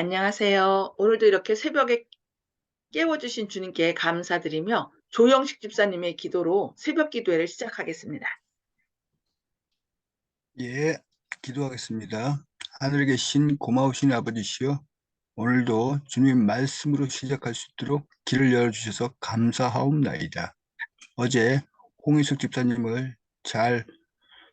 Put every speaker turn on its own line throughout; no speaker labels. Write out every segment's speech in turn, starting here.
안녕하세요. 오늘도 이렇게 새벽에 깨워주신 주님께 감사드리며 조영식 집사님의 기도로 새벽 기도회를 시작하겠습니다.
예, 기도하겠습니다. 하늘에 계신 고마우신 아버지시여, 오늘도 주님 말씀으로 시작할 수 있도록 길을 열어주셔서 감사하옵나이다. 어제 홍희숙 집사님을 잘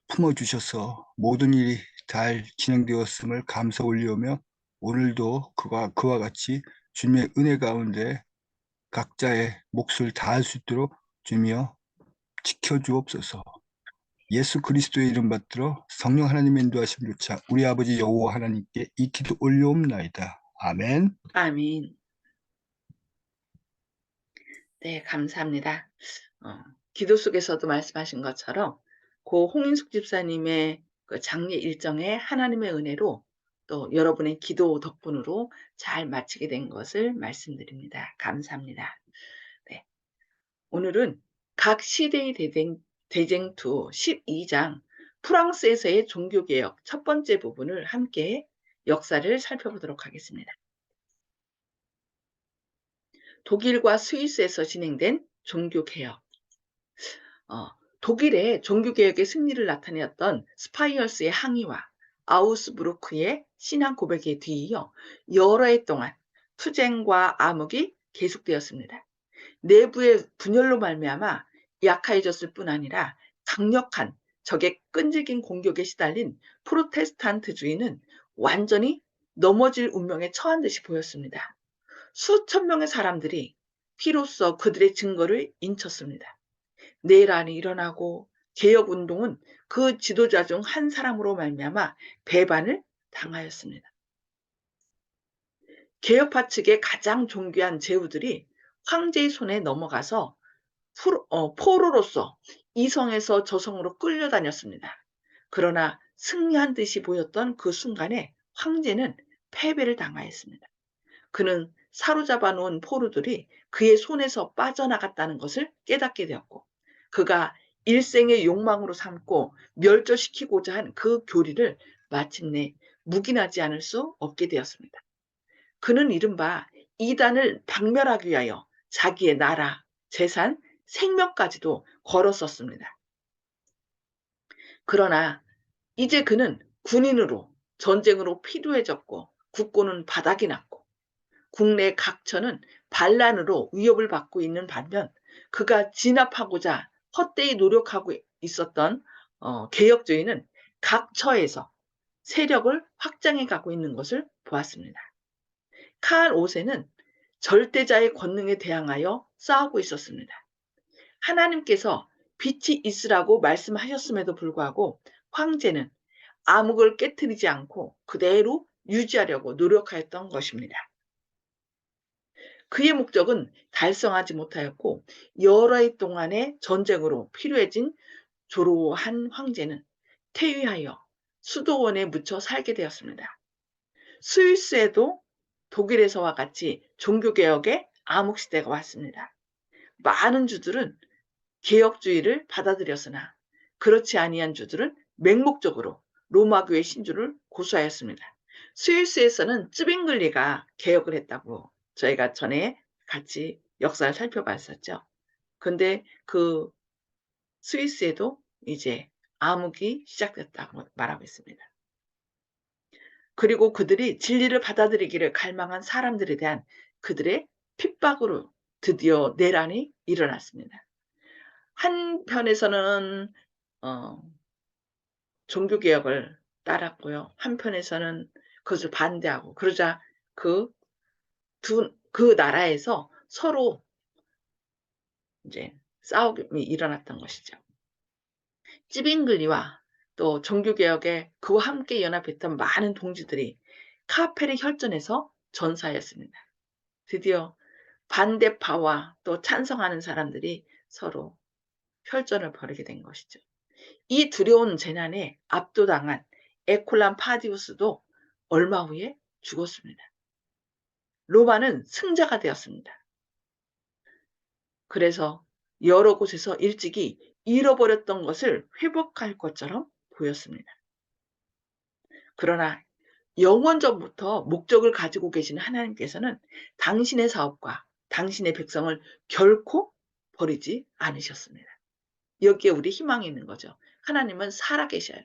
품어주셔서 모든 일이 잘 진행되었음을 감사 올리오며 오늘도 그와, 그와 같이 주님의 은혜 가운데 각자의 몫을 다할 수 있도록 주님이여 지켜주옵소서. 예수 그리스도의 이름 받들어 성령 하나님의 인도하심 조차 우리 아버지 여호와 하나님께 이 기도 올려옵나이다. 아멘.
아멘. 네, 감사합니다. 어, 기도 속에서도 말씀하신 것처럼 고 홍인숙 집사님의 그 장례 일정에 하나님의 은혜로 또 여러분의 기도 덕분으로 잘 마치게 된 것을 말씀드립니다. 감사합니다. 네. 오늘은 각 시대의 대쟁, 대쟁투 12장 프랑스에서의 종교개혁 첫 번째 부분을 함께 역사를 살펴보도록 하겠습니다. 독일과 스위스에서 진행된 종교개혁. 어, 독일의 종교개혁의 승리를 나타내었던 스파이어스의 항의와 아우스부르크의 신앙 고백에 뒤이어 여러 해 동안 투쟁과 암흑이 계속되었습니다. 내부의 분열로 말미암아 약해졌을 뿐 아니라 강력한 적의 끈질긴 공격에 시달린 프로테스탄트주의는 완전히 넘어질 운명에 처한 듯이 보였습니다. 수천 명의 사람들이 피로써 그들의 증거를 인쳤습니다. 내란이 일어나고 개혁 운동은 그 지도자 중 한 사람으로 말미암아 배반을 당하였습니다. 개혁파 측의 가장 존귀한 제후들이 황제의 손에 넘어가서 어, 포로로서 이성에서 저성으로 끌려다녔습니다. 그러나 승리한 듯이 보였던 그 순간에 황제는 패배를 당하였습니다. 그는 사로잡아 놓은 포로들이 그의 손에서 빠져나갔다는 것을 깨닫게 되었고 그가 일생의 욕망으로 삼고 멸절시키고자 한 그 교리를 마침내 묵인하지 않을 수 없게 되었습니다. 그는 이른바 이단을 박멸하기 위하여 자기의 나라, 재산, 생명까지도 걸었었습니다. 그러나 이제 그는 군인으로 전쟁으로 필요해졌고 국고는 바닥이 났고 국내 각처는 반란으로 위협을 받고 있는 반면 그가 진압하고자 헛되이 노력하고 있었던 어, 개혁주의는 각 처에서 세력을 확장해 가고 있는 것을 보았습니다. 칼 5세는 절대자의 권능에 대항하여 싸우고 있었습니다. 하나님께서 빛이 있으라고 말씀하셨음에도 불구하고 황제는 암흑을 깨뜨리지 않고 그대로 유지하려고 노력하였던 것입니다. 그의 목적은 달성하지 못하였고 여러 해 동안의 전쟁으로 필요해진 조로한 황제는 퇴위하여 수도원에 묻혀 살게 되었습니다. 스위스에도 독일에서와 같이 종교개혁의 암흑시대가 왔습니다. 많은 주들은 개혁주의를 받아들였으나 그렇지 아니한 주들은 맹목적으로 로마교의 신주를 고수하였습니다. 스위스에서는 쯔빙글리가 개혁을 했다고 저희가 전에 같이 역사를 살펴봤었죠. 근데 그 스위스에도 이제 암흑이 시작됐다고 말하고 있습니다. 그리고 그들이 진리를 받아들이기를 갈망한 사람들에 대한 그들의 핍박으로 드디어 내란이 일어났습니다. 한편에서는 어, 종교개혁을 따랐고요. 한편에서는 그것을 반대하고 그러자 그 두, 그 나라에서 서로 이제 싸움이 일어났던 것이죠. 찌빙글리와 또 종교개혁에 그와 함께 연합했던 많은 동지들이 카페의 혈전에서 전사했습니다. 드디어 반대파와 또 찬성하는 사람들이 서로 혈전을 벌이게 된 것이죠. 이 두려운 재난에 압도당한 에콜란 파디우스도 얼마 후에 죽었습니다. 로마는 승자가 되었습니다. 그래서 여러 곳에서 일찍이 잃어버렸던 것을 회복할 것처럼 보였습니다. 그러나 영원 전부터 목적을 가지고 계신 하나님께서는 당신의 사업과 당신의 백성을 결코 버리지 않으셨습니다. 여기에 우리 희망이 있는 거죠. 하나님은 살아계셔요.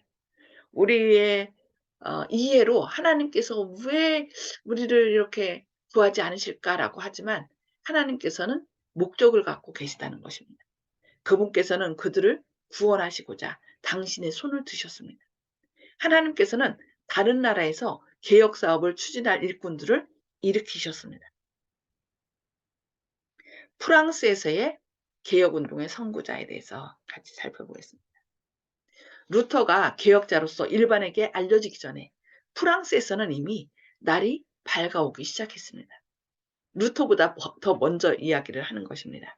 우리의 어, 이해로 하나님께서 왜 우리를 이렇게 구하지 않으실까라고 하지만 하나님께서는 목적을 갖고 계시다는 것입니다. 그분께서는 그들을 구원하시고자 당신의 손을 드셨습니다. 하나님께서는 다른 나라에서 개혁 사업을 추진할 일꾼들을 일으키셨습니다. 프랑스에서의 개혁 운동의 선구자에 대해서 같이 살펴보겠습니다. 루터가 개혁자로서 일반에게 알려지기 전에 프랑스에서는 이미 날이 밝아오기 시작했습니다. 루터보다 더 먼저 이야기를 하는 것입니다.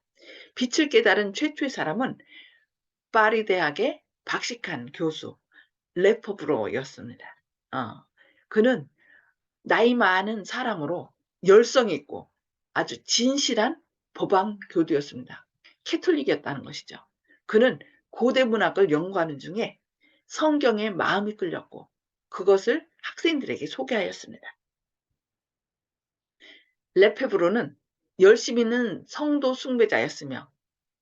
빛을 깨달은 최초의 사람은 파리 대학의 박식한 교수 레퍼브로였습니다. 어, 그는 나이 많은 사람으로 열성이 있고 아주 진실한 법왕 교도였습니다. 캐톨릭이었다는 것이죠. 그는 고대 문학을 연구하는 중에 성경에 마음이 끌렸고 그것을 학생들에게 소개하였습니다. 레페브로는 열심 있는 성도 숭배자였으며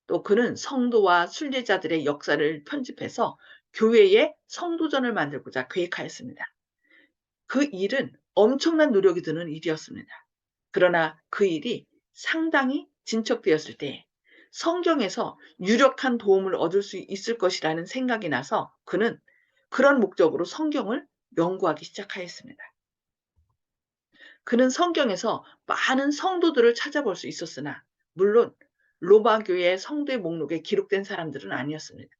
또 그는 성도와 순례자들의 역사를 편집해서 교회에 성도전을 만들고자 계획하였습니다. 그 일은 엄청난 노력이 드는 일이었습니다. 그러나 그 일이 상당히 진척되었을 때 성경에서 유력한 도움을 얻을 수 있을 것이라는 생각이 나서 그는 그런 목적으로 성경을 연구하기 시작하였습니다. 그는 성경에서 많은 성도들을 찾아볼 수 있었으나 물론 로마교의 성도의 목록에 기록된 사람들은 아니었습니다.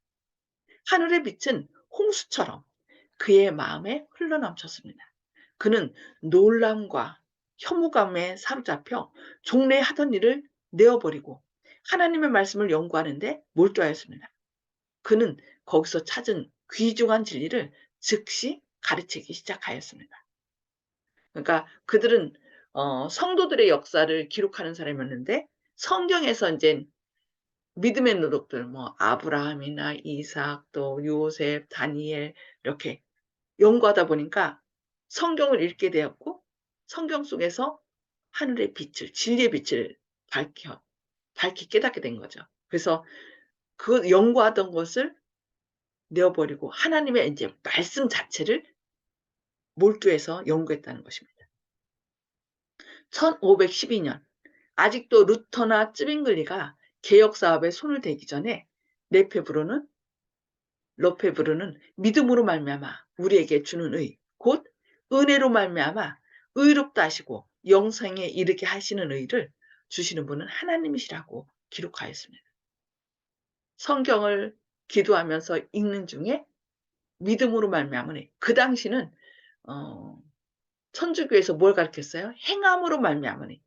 하늘의 빛은 홍수처럼 그의 마음에 흘러넘쳤습니다. 그는 놀람과 혐오감에 사로잡혀 종래 하던 일을 내어버리고 하나님의 말씀을 연구하는데 몰두하였습니다. 그는 거기서 찾은 귀중한 진리를 즉시 가르치기 시작하였습니다. 그러니까 그들은 어, 성도들의 역사를 기록하는 사람이었는데 성경에서 이제 믿음의 노력들 뭐 아브라함이나 이삭 또 요셉 다니엘 이렇게 연구하다 보니까 성경을 읽게 되었고 성경 속에서 하늘의 빛을 진리의 빛을 밝혀 밝히 깨닫게 된 거죠. 그래서 그 연구하던 것을 내어버리고 하나님의 이제 말씀 자체를 몰두해서 연구했다는 것입니다. 1512년 아직도 루터나 쯔빙글리가 개혁 사업에 손을 대기 전에 레페브로는 로페브르는 믿음으로 말미암아 우리에게 주는 의, 곧 은혜로 말미암아 의롭다 하시고 영생에 이르게 하시는 의를 주시는 분은 하나님이시라고 기록하였습니다. 성경을 기도하면서 읽는 중에 믿음으로 말미암으니 그 당시는 어, 천주교에서 뭘 가르쳤어요? 행함으로 말미암으니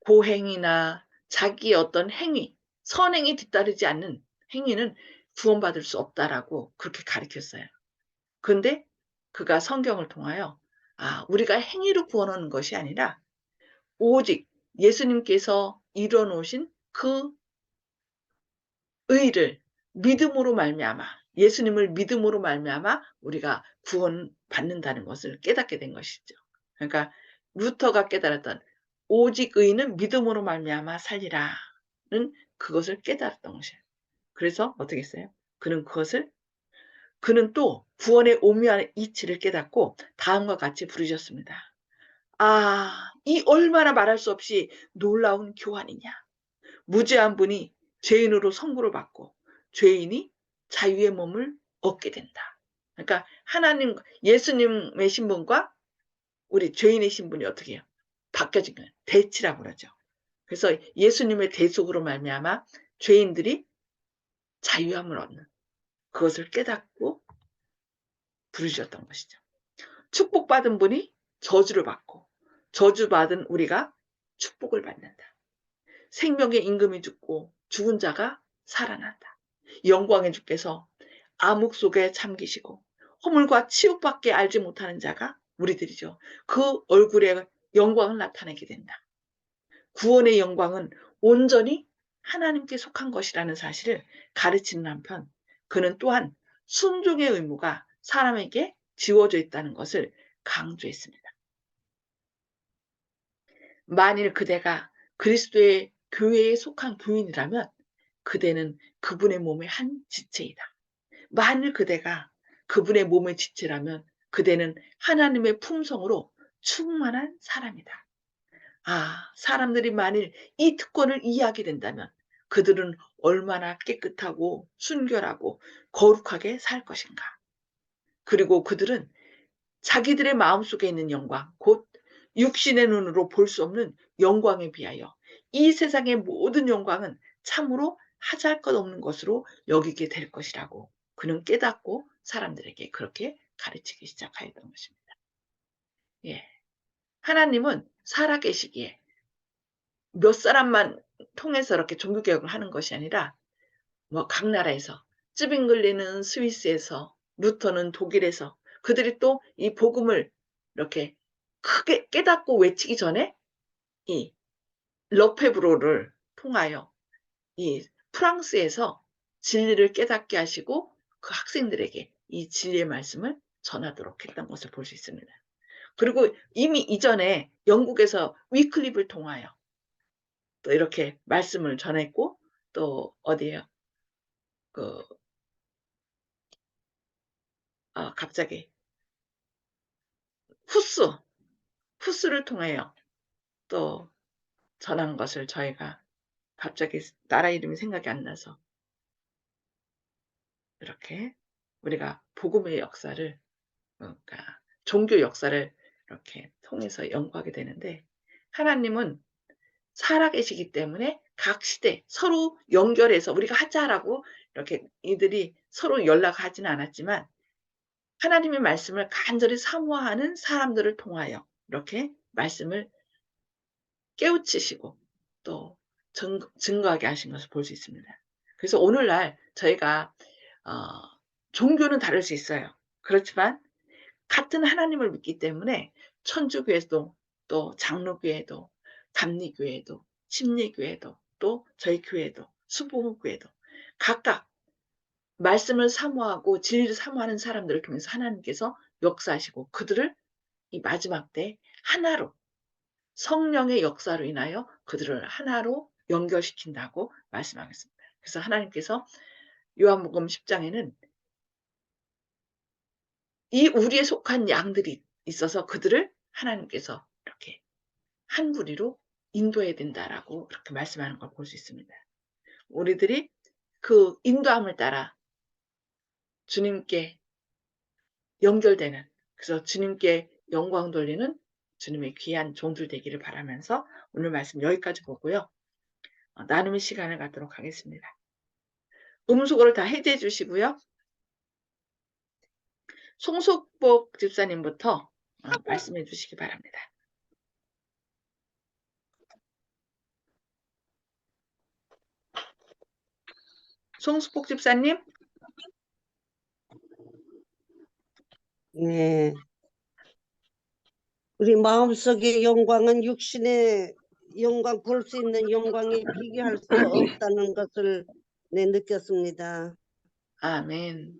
고행이나 자기 어떤 행위, 선행이 뒤따르지 않는 행위는 구원받을 수 없다라고 그렇게 가르쳤어요. 근데 그가 성경을 통하여 아, 우리가 행위로 구원하는 것이 아니라 오직 예수님께서 이뤄 놓으신 그 의를 믿음으로 말미암아 예수님을 믿음으로 말미암아 우리가 구원 받는다는 것을 깨닫게 된 것이죠. 그러니까 루터가 깨달았던 오직 의는 믿음으로 말미암아 살리라는 그것을 깨달았던 것이에요. 그래서 어떻게 했어요? 그는 그것을 그는 또 구원의 오묘한 이치를 깨닫고 다음과 같이 부르셨습니다. 아, 이 얼마나 말할 수 없이 놀라운 교환이냐. 무죄한 분이 죄인으로 선고를 받고 죄인이 자유의 몸을 얻게 된다. 그러니까 하나님, 예수님의 신분과 우리 죄인의 신분이 어떻게 해요? 바뀌어진 거예요. 대치라고 그러죠. 그래서 예수님의 대속으로 말미암아 죄인들이 자유함을 얻는 그것을 깨닫고 부르셨던 것이죠. 축복받은 분이 저주를 받고 저주받은 우리가 축복을 받는다. 생명의 임금이 죽고 죽은 자가 살아난다. 영광의 주께서 암흑 속에 잠기시고 허물과 치욕밖에 알지 못하는 자가 우리들이죠. 그 얼굴에 영광을 나타내게 된다. 구원의 영광은 온전히 하나님께 속한 것이라는 사실을 가르치는 한편 그는 또한 순종의 의무가 사람에게 지워져 있다는 것을 강조했습니다. 만일 그대가 그리스도의 교회에 속한 교인이라면 그대는 그분의 몸의 한 지체이다. 만일 그대가 그분의 몸의 지체라면 그대는 하나님의 품성으로 충만한 사람이다. 아, 사람들이 만일 이 특권을 이해하게 된다면 그들은 얼마나 깨끗하고 순결하고 거룩하게 살 것인가. 그리고 그들은 자기들의 마음속에 있는 영광, 곧 육신의 눈으로 볼 수 없는 영광에 비하여 이 세상의 모든 영광은 참으로 하잘 것 없는 것으로 여기게 될 것이라고 그는 깨닫고 사람들에게 그렇게 가르치기 시작하였던 것입니다. 예. 하나님은 살아계시기에 몇 사람만 통해서 이렇게 종교개혁을 하는 것이 아니라 뭐 각 나라에서 쯔빙글리는 스위스에서 루터는 독일에서 그들이 또 이 복음을 이렇게 크게 깨닫고 외치기 전에 이 러페브로를 통하여 이 프랑스에서 진리를 깨닫게 하시고 그 학생들에게 이 진리의 말씀을 전하도록 했던 것을 볼 수 있습니다. 그리고 이미 이전에 영국에서 위클립을 통하여 또 이렇게 말씀을 전했고 또 어디에요? 그 아, 갑자기 후스 후스를 통하여 또 전한 것을 저희가 갑자기 나라 이름이 생각이 안 나서. 이렇게 우리가 복음의 역사를 그러니까 종교 역사를 이렇게 통해서 연구하게 되는데 하나님은 살아계시기 때문에 각 시대 서로 연결해서 우리가 하자라고 이렇게 이들이 서로 연락하지는 않았지만 하나님의 말씀을 간절히 사모하는 사람들을 통하여 이렇게 말씀을 깨우치시고 또 증, 증거하게 하신 것을 볼 수 있습니다. 그래서 오늘날 저희가 어, 종교는 다를 수 있어요. 그렇지만 같은 하나님을 믿기 때문에 천주교회도 또 장로교회도 감리교회도 침례교회도 또 저희 교회도 수봉교회도 각각 말씀을 사모하고 진리를 사모하는 사람들을 통해서 하나님께서 역사하시고 그들을 이 마지막 때 하나로 성령의 역사로 인하여 그들을 하나로 연결시킨다고 말씀하겠습니다. 그래서 하나님께서 요한복음 10장에는 이 우리에 속한 양들이 있어서 그들을 하나님께서 이렇게 한 무리로 인도해야 된다라고 그렇게 말씀하는 걸 볼 수 있습니다. 우리들이 그 인도함을 따라 주님께 연결되는 그래서 주님께 영광 돌리는 주님의 귀한 종들 되기를 바라면서 오늘 말씀 여기까지 보고요. 어, 나눔의 시간을 갖도록 하겠습니다. 음수거를 다 해제해 주시고요. 송석복 집사님부터 어, 말씀해 주시기 바랍니다. 송숙복 집사님,
네. 우리 마음속의 영광은 육신의 영광, 볼 수 있는 영광에 비교할 수 없다는 것을 네, 느꼈습니다.
아멘.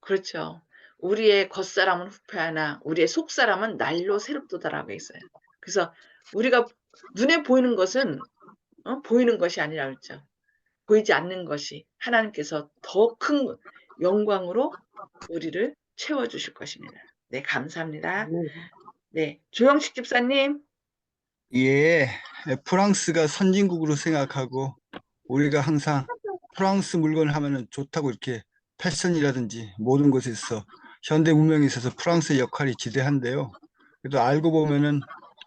그렇죠. 우리의 겉사람은 후패하나 우리의 속사람은 날로 새롭도다라고 했어요. 그래서 우리가 눈에 보이는 것은 어? 보이는 것이 아니라 그랬죠. 보이지 않는 것이 하나님께서 더 큰 영광으로 우리를 채워주실 것입니다. 네, 감사합니다.
네.
네, 조영식 집사님.
예, 프랑스가 선진국으로 생각하고 우리가 항상 프랑스 물건을 하면은 좋다고 이렇게 패션이라든지 모든 것에서 현대 문명에 있어서 프랑스의 역할이 지대한데요. 그래도 알고 보면은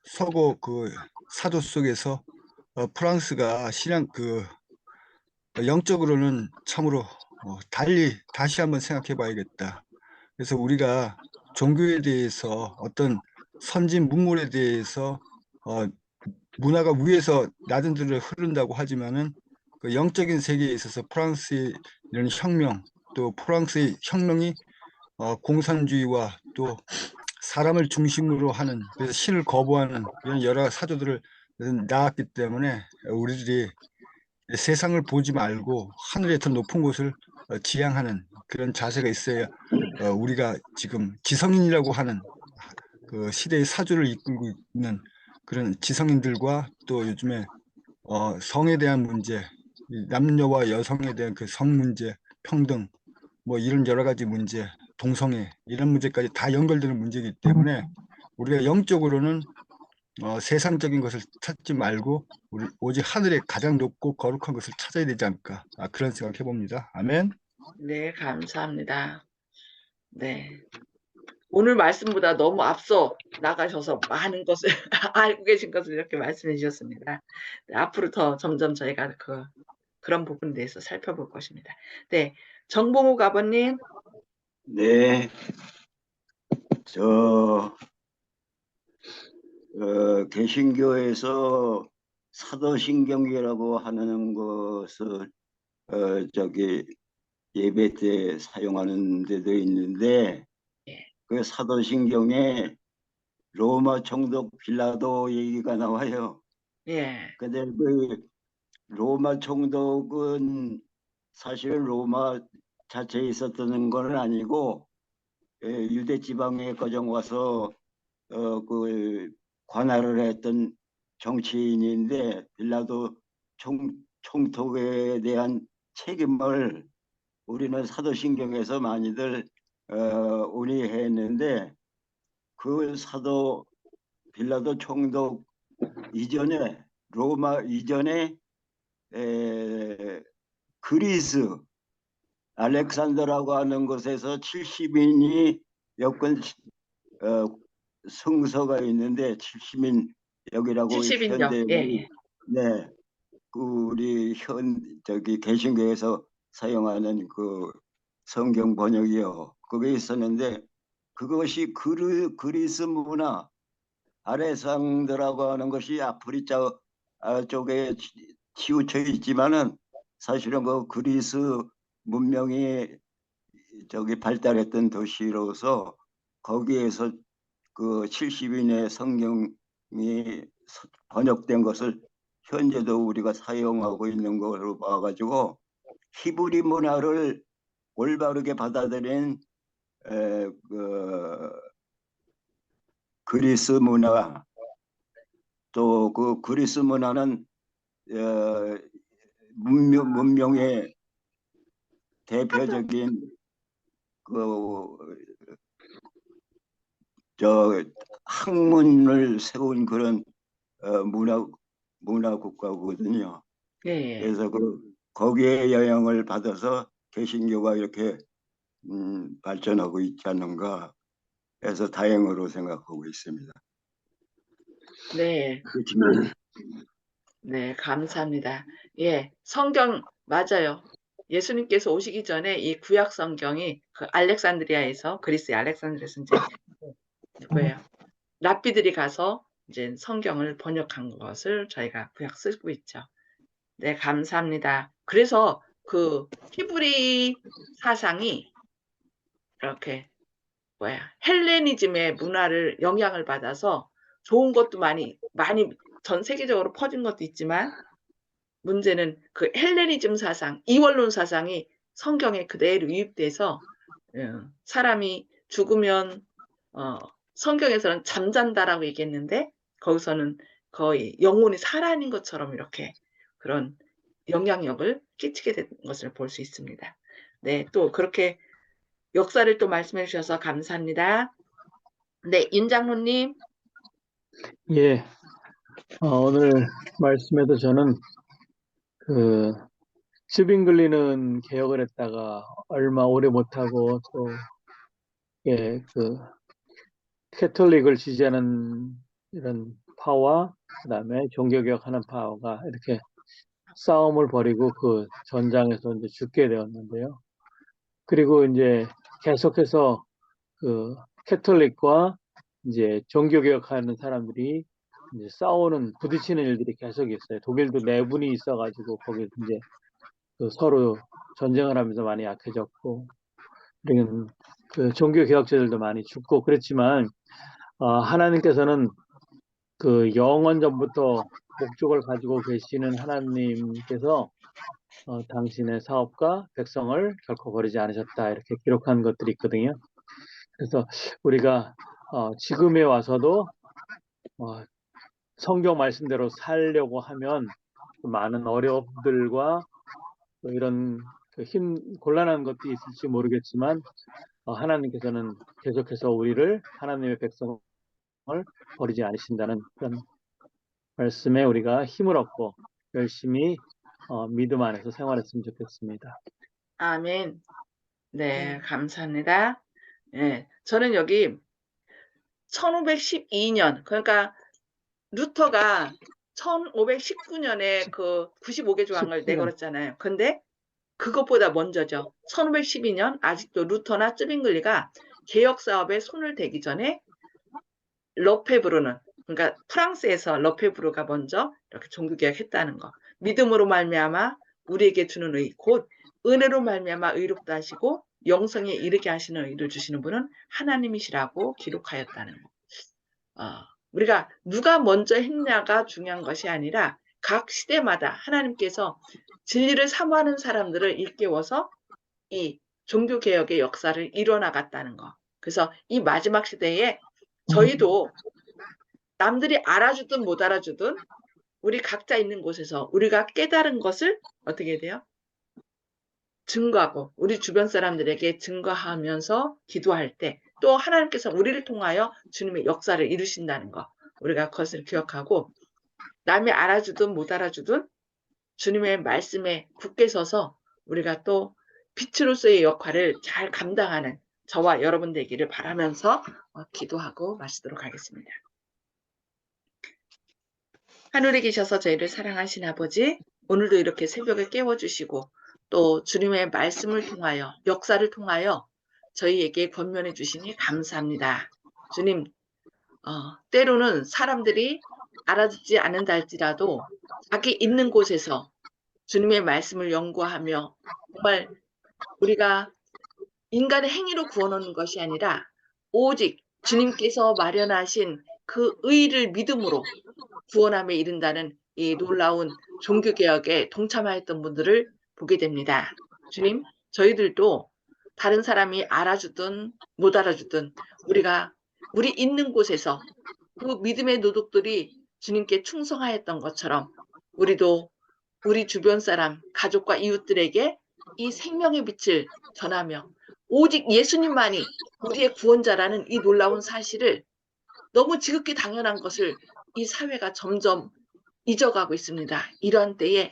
서구 그 사도 속에서 어, 프랑스가 신앙 그 영적으로는 참으로 어, 달리 다시 한번 생각해 봐야겠다. 그래서 우리가 종교에 대해서 어떤 선진 문물에 대해서 어, 문화가 위에서 낮은 데로 흐른다고 하지만은 그 영적인 세계에 있어서 프랑스의 이런 혁명 또 프랑스의 혁명이 어, 공산주의와 또 사람을 중심으로 하는 그래서 신을 거부하는 이런 여러 사조들을 낳았기 때문에 우리들이 세상을 보지 말고 하늘의 더 높은 곳을 어, 지향하는 그런 자세가 있어야 어, 우리가 지금 지성인이라고 하는 그 시대의 사주를 이끌고 있는 그런 지성인들과 또 요즘에 어, 성에 대한 문제, 이 남녀와 여성에 대한 그 성 문제, 평등, 뭐 이런 여러 가지 문제, 동성애 이런 문제까지 다 연결되는 문제이기 때문에 우리가 영적으로는 어, 세상적인 것을 찾지 말고 우리 오직 하늘의 가장 높고 거룩한 것을 찾아야 되지 않을까 아, 그런 생각 해 봅니다. 아멘.
네, 감사합니다. 네. 오늘 말씀보다 너무 앞서 나가셔서 많은 것을 알고 계신 것을 이렇게 말씀해 주셨습니다. 네, 앞으로 더 점점 저희가 그, 그런 부분에 대해서 살펴볼 것입니다. 네, 정봉욱 아버님,
네, 저, 어, 개신교에서 사도신경이라고 하는 것을, 어, 저기, 예배 때 사용하는 데도 있는데,
예.
그 사도신경에 로마 총독 빌라도 얘기가 나와요.
예,
근데 그 로마 총독은 사실은 로마 자체에 있었던 건 아니고 예, 유대 지방에 거정 와서 어 그 관할을 했던 정치인인데 빌라도 총 총독에 대한 책임을 우리는 사도신경에서 많이들 어 운이했는데 그 사도 빌라도 총독 이전에 로마 이전에 에, 그리스 알렉산더라고 하는 곳에서 70인이 여권 어, 성서가 있는데 70인 여기라고
70인요.
현대
예, 예.
네, 그 우리 현 저기 개신교에서 사용하는 그 성경 번역이요. 그게 있었는데 그것이 그르, 그리스 문화 아레상드라고 하는 것이 아프리카 아, 쪽에 치- 치우쳐 있지만은 사실은 그 그리스 문명이 저기 발달했던 도시로서 거기에서 그 70인의 성경이 서- 번역된 것을 현재도 우리가 사용하고 있는 것으로 봐가지고 히브리 문화를 올바르게 받아들인 에, 그 그리스 문화 또 그 그리스 문화는 어, 문명 문명의 대표적인 그저 학문을 세운 그런 어, 문화 문화 국가거든요.
예, 예.
그래서 그 거기에 영향을 받아서 개신교가 이렇게 음, 발전하고 있지 않는가 해서 다행으로 생각하고 있습니다.
네,
그렇지만
네, 감사합니다. 예, 성경 맞아요. 예수님께서 오시기 전에 이 구약 성경이 그 알렉산드리아에서 그리스의 알렉산드리아에서 이제 누구예요? 랍비들이 가서 이제 성경을 번역한 것을 저희가 구약 쓰고 있죠. 네, 감사합니다. 그래서 그 히브리 사상이 이렇게 뭐야 헬레니즘의 문화를 영향을 받아서 좋은 것도 많이 많이 전 세계적으로 퍼진 것도 있지만 문제는 그 헬레니즘 사상, 이원론 사상이 성경에 그대로 유입돼서 어, 사람이 죽으면 어, 성경에서는 잠잔다라고 얘기했는데 거기서는 거의 영혼이 살아있는 것처럼 이렇게 그런 영향력을 끼치게 된 것을 볼 수 있습니다. 네, 또 그렇게 역사를 또 말씀해 주셔서 감사합니다. 네, 윤 장로님.
예, 어, 오늘 말씀에도 저는 그 츠빙글리는 개혁을 했다가 얼마 오래 못하고 또 예, 그 캐톨릭을 지지하는 이런 파와 그다음에 종교 개혁하는 파가 이렇게 싸움을 벌이고 그 전장에서 이제 죽게 되었는데요. 그리고 이제 계속해서 그 캐톨릭과 이제 종교개혁하는 사람들이 이제 싸우는 부딪히는 일들이 계속 있어요. 독일도 내분이 있어가지고 거기 이제 그 서로 전쟁을 하면서 많이 약해졌고, 그리고 그 종교 개혁자들도 많이 죽고 그랬지만 어, 하나님께서는 그 영원 전부터 목적을 가지고 계시는 하나님께서 어, 당신의 사업과 백성을 결코 버리지 않으셨다 이렇게 기록한 것들이 있거든요. 그래서 우리가 어, 지금에 와서도 어, 성경 말씀대로 살려고 하면 그 많은 어려움들과 또 이런 그 힘, 곤란한 것도 있을지 모르겠지만 어, 하나님께서는 계속해서 우리를 하나님의 백성을 버리지 않으신다는 그런 말씀에 우리가 힘을 얻고 열심히 어, 믿음 안에서 생활했으면 좋겠습니다.
아멘. 네,
네.
감사합니다. 예, 저는 여기 1512년, 그러니까 루터가 1519년에 그 95개 조항을
19년.
내걸었잖아요. 근데 그것보다 먼저죠. 1512년 아직도 루터나 쯔빙글리가 개혁 사업에 손을 대기 전에 러페브르는 그러니까 프랑스에서 러페브르가 먼저 이렇게 종교 개혁했다는 거. 믿음으로 말미암아 우리에게 주는 의, 곧 은혜로 말미암아 의롭다 하시고 영성에 이르게 하시는 의를 주시는 분은 하나님이시라고 기록하였다는 거. 어, 우리가 누가 먼저 했냐가 중요한 것이 아니라 각 시대마다 하나님께서 진리를 사모하는 사람들을 일깨워서 이 종교 개혁의 역사를 이뤄나갔다는 거. 그래서 이 마지막 시대에 저희도 남들이 알아주든 못 알아주든 우리 각자 있는 곳에서 우리가 깨달은 것을 어떻게 돼요? 증거하고 우리 주변 사람들에게 증거하면서 기도할 때 또 하나님께서 우리를 통하여 주님의 역사를 이루신다는 거 우리가 그것을 기억하고 남이 알아주든 못 알아주든 주님의 말씀에 굳게 서서 우리가 또 빛으로서의 역할을 잘 감당하는 저와 여러분 되기를 바라면서 어, 기도하고 마치도록 하겠습니다. 하늘에 계셔서 저희를 사랑하신 아버지, 오늘도 이렇게 새벽에 깨워주시고 또 주님의 말씀을 통하여 역사를 통하여 저희에게 권면해 주시니 감사합니다. 주님, 어, 때로는 사람들이 알아듣지 않는다 할지라도 자기 있는 곳에서 주님의 말씀을 연구하며 정말 우리가 인간의 행위로 구원하는 것이 아니라 오직 주님께서 마련하신 그 의를 믿음으로 구원함에 이른다는 이 놀라운 종교개혁에 동참하였던 분들을 보게 됩니다. 주님, 저희들도 다른 사람이 알아주든 못 알아주든 우리가 우리 있는 곳에서 그 믿음의 노독들이 주님께 충성하였던 것처럼 우리도 우리 주변 사람, 가족과 이웃들에게 이 생명의 빛을 전하며 오직 예수님만이 우리의 구원자라는 이 놀라운 사실을 너무 지극히 당연한 것을 이 사회가 점점 잊어가고 있습니다. 이런 때에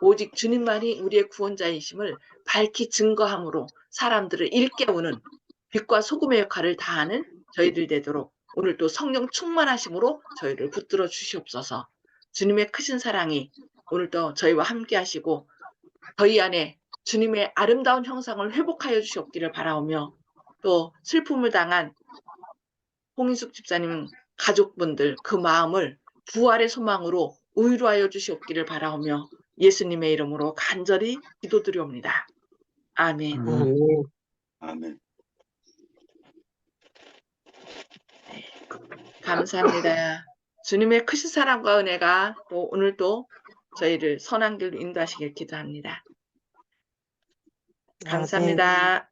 오직 주님만이 우리의 구원자이심을 밝히 증거함으로 사람들을 일깨우는 빛과 소금의 역할을 다하는 저희들 되도록 오늘도 성령 충만하심으로 저희를 붙들어 주시옵소서. 주님의 크신 사랑이 오늘도 저희와 함께 하시고 저희 안에 주님의 아름다운 형상을 회복하여 주시옵기를 바라오며 또 슬픔을 당한 홍인숙 집사님 가족분들 그 마음을 부활의 소망으로 우유로하여 주시옵기를 바라오며 예수님의 이름으로 간절히 기도드리옵니다. 아멘.
음.
아멘.
아멘.
감사합니다. 주님의 크신 사랑과 은혜가 또 오늘도 저희를 선한 길로 인도하시길 기도합니다. 감사합니다.